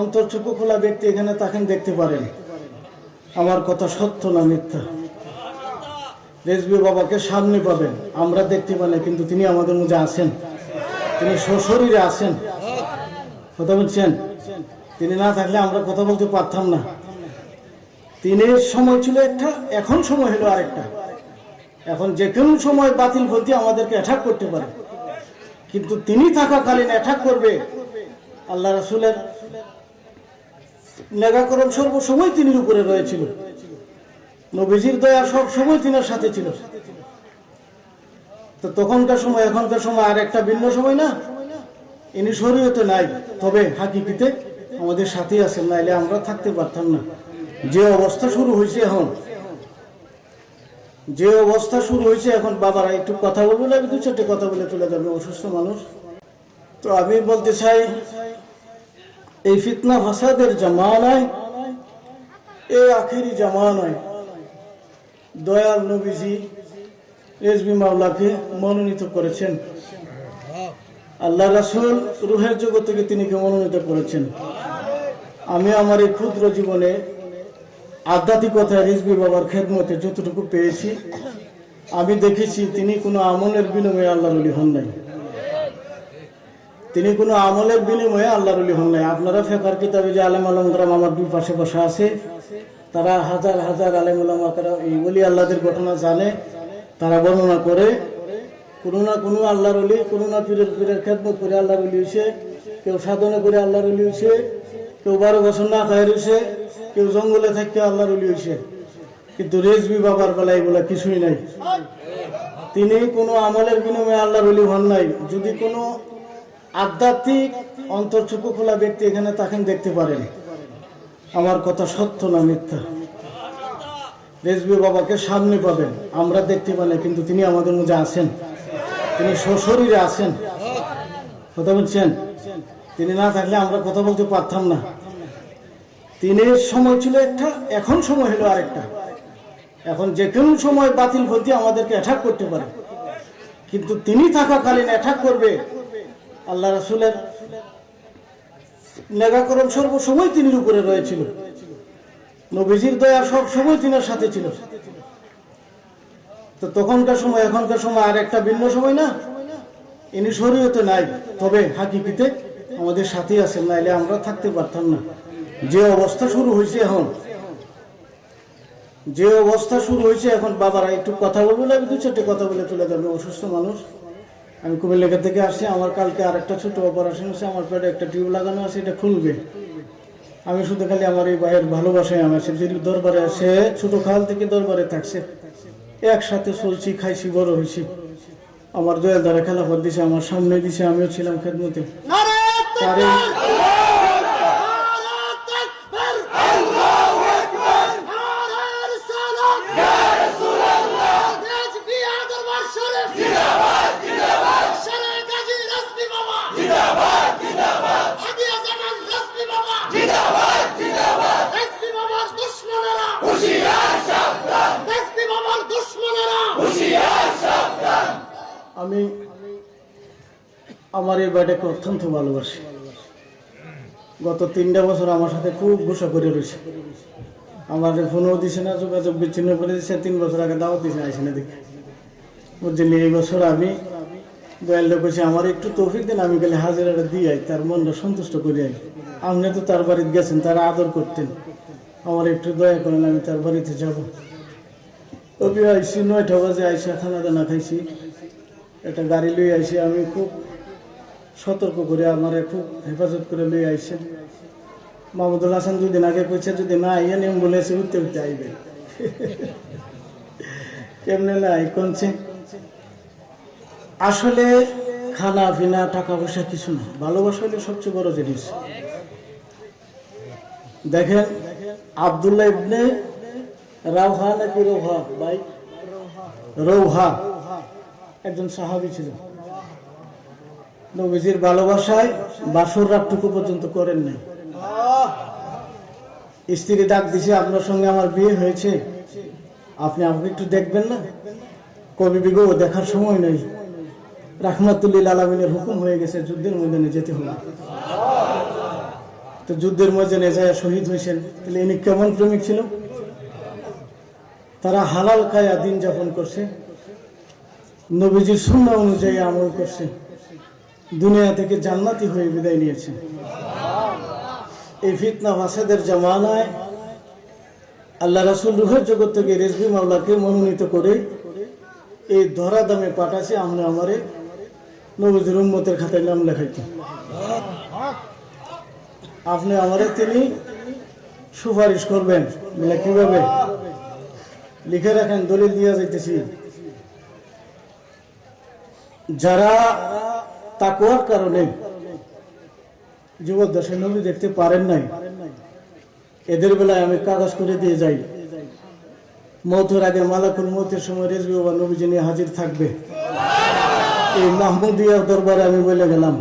অন্তর্চক্ষু খোলা ব্যক্তি এখানে তাকেন দেখতে পারেন। আমার কথা সত্য না মিথ্যা? রেজবি বাবাকে সামনে পাবেন। আমরা দেখতে পাই কিন্তু তিনি আমাদের মধ্যে আছেন। তিনি সশরীরে আছেন। কথা বলছেন? তিনি না থাকলে আমরা কথা বলতে পারতাম না। তিনি সময় ছিল একটা, এখন সময় হলো আরেকটা। এখন যে কোনো সময় বাতিল ভর্তি আমাদেরকে অ্যাটাক করতে পারে। কিন্তু তিনি থাকাকালীন অ্যাটাক করবে। আল্লাহ রাসুলের নেগাকরণ সর্বসময় তিনি উপরে রয়েছিল। নবীজির দয়া সব সময় তিনার সাথে ছিল। তো তখনকার সময়, এখনকার সময় আর একটা ভিন্ন সময় না? ইনি শরীয়তে নাই, তবে হাকিকিতে আমাদের সাথেই আছেন, নাইলে আমরা থাকতে পারতাম না। যে অবস্থা শুরু হয়েছে এখন, যে অবস্থা শুরু হয়েছে এখন, বাবারা একটু কথা বলব না? দু চারটে কথা বলে চলে যাবে, অসুস্থ মানুষ। তো আমি বলতে চাই এই ফিতনা ফাসাদের জামানায়, এই আখেরি জামানায়। দয়াল নবীজি রেজবি মাওলাকে মনোনীত করেছেন। আল্লাহ রাসুল রুহের জগৎ থেকে তিনি মনোনীত করেছেন। আমি আমার এই ক্ষুদ্র জীবনে আধ্যাত্মিকতা রিজবি বাবার খেদমতে যতটুকু পেয়েছি, আমি দেখেছি তিনি কোনো আমলের বিনিময়ে আল্লাহর অলি হন নাই। তিনি কোনো আমলের বিনিময়ে আল্লাহর অলি হন নাই। আপনারা ফেকার কিতাবে যে আলেম আলমগ্রাম আমার দুই পাশে বসা আছে, তারা হাজার হাজার আলেম আলমাকারা এই অলি আল্লাহদের ঘটনা জানে, তারা বর্ণনা করে। কোনো না কোনো আল্লাহর অলি কোনো না পীরের পীরের খেদমত করে আল্লাহর অলি হয়েছে কেউ সাধনা করে আল্লাহর অলি হয়েছে কেউ বারো বছর না খায় রয়েছে কেউ জঙ্গলে থাকতে আল্লাহর অলি হয়েছে কিন্তু রেজবি বাবার বলে কিছুই নাই। তিনি কোনো আমলের বিনিময়ে আল্লাহর অলি হন নাই। যদি কোনো আধ্যাত্মিক অন্তর্চক্ষু খোলা ব্যক্তি এখানে তাকে দেখতে পারেন। আমার কথা সত্য না মিথ্যা? রেজবি বাবাকে সামনে পাবেন। আমরা দেখতে পাই না, কিন্তু তিনি আমাদের মধ্যে আছেন। তিনি সশরীরে আছেন। কথা বলছেন? তিনি না থাকলে আমরা কথা বলতে পারতাম না। তিনি সময় ছিল একটা, এখন সময় হলো আরেকটা। এখন যে কোনো সময় বাতিল ভর্তি আমাদেরকে অ্যাটাক করতে পারে। কিন্তু তিনি থাকাকালীন অ্যাটাক করবে। আল্লাহ রাসুলের নেগাকরণ সর্বসময় তিনি উপরে রয়েছিল। নবীজির দয়া সব সময় তিনার সাথে ছিল। তো তখনকার সময়, এখনকার সময় আর একটা ভিন্ন সময় না? ইনি শরীয়তে নাই, তবে হাকিকিতে আমাদের সাথেই আছেন, নাইলে আমরা থাকতে পারতাম না। যে অবস্থা শুরু হয়েছে এখন, যে অবস্থা শুরু হয়েছে এখন, বাবারা একটু কথা বলব না দু চারটে কথা বলে চলে যাবে। অসুস্থ মানুষ আমি কুমিল্লাগা থেকে আসছি আমার কালকে আর একটা ছোট অপারেশন আছে আমার পেটে একটা টিউব লাগানো আছে এটা খুলবে। আমি শুধু খালি আমার এই ভাইয়ের ভালোবাসায় আমার সে যদি দরবারে আসে ছোটো খাল থেকে দরবারে থাকছে। একসাথে চলছি খাইছি বড় হয়েছি। আমার দয়াল দ্বারা খেলাফত দিছে আমার সামনে দিছে আমিও ছিলাম খেদমতে। আমি আমার এই বাড়িটাকে অত্যন্ত ভালোবাসি। গত তিনটা বছর আমার সাথে খুব গুসা করে রয়েছে। আমার ফোনও দিছে না, যোগাযোগ বিচ্ছিন্ন করে দিচ্ছে তিন বছর আগে দাও দিছে, আইসে না দেখে। বুঝছেন এই বছর আমি দয়ালটা কইছে, আমার একটু তৌফিক দেন, আমি গেলে হাজিরাটা দিয়ে আই, তার মনটা সন্তুষ্ট করে আই। আপনি তো তার বাড়িতে গেছেন, তারা আদর করতেন। আমার একটু দয়া করেন, আমি তার বাড়িতে যাব। তবে আইসি, নয়টা বাজে আইসা, খানা দানা খাইছি। একটা গাড়ি লই আইসি, আমি খুব সতর্ক করে আমারে খুব হেফাজত করে লই আইসেন মাহমুদুল হাসান দুদিন আগে কইছে, যদি না আইয়েন অ্যাম্বুলেন্সে উঠতে উঠতে আইবে। কেমনে না কোনছে? আসলে খানা, পিনা টাকা পয়সা কিছু না। ভালোবাসা হলে সবচেয়ে বড় জিনিস। দেখেন, আবদুল্লাহ ইবনে রাউহা নাকি রৌহা ভাই রৌহা একজন সাহাবি ছিল। নবীজির ভালোবাসায় বাসর রাতটুকু পর্যন্ত করেন নাই। স্ত্রী ডাক দিছে, আপনার সঙ্গে আমার বিয়ে হয়েছে। আপনি আমাকে একটু দেখবেন না? কবি বিগো, দেখার সময় নেই। রাহমাতুল্লিল আলমিনের হুকুম হয়ে গেছে, যুদ্ধের ময়দানে যেতে হবে। তো যুদ্ধের ময়দানে যায় শহীদ হয়েছেন। তাহলে ইনি কেমন প্রেমিক ছিল? তারা হালাল খায়া দিন যাপন করছে। নবীজির শূন্য অনুযায়ী আমল করছে। দুনিয়া থেকে জান্নাতি হয়ে বিদায় নিয়েছে। এই ফিতনা ফাসাদের জামানায় আল্লাহ রাসুল রুহের জগৎ থেকে রেজবি মাওলাকে মনোনীত করে এই ধরা দামে পাঠাছে আমরা আমারে নবীজির উম্মতের খাতায় নাম লেখাইতে। আপনি আমারে তিনি সুপারিশ করবেন। কীভাবে? লিখে রাখেন, দলিল দিয়া যাইতেছি। যারা তাকুয়ার কারণে যুবক দশের নবী দেখতে পারেন নাই, এদের বেলায় আমি কাগজ করে দিয়ে যাই। মৌতের আগে মালাকুল মৌতের সময় রেজবি বাবা নবীজি নিয়ে হাজির থাকবে। এই মাহমুদিয়ার দরবারে আমি বলে গেলাম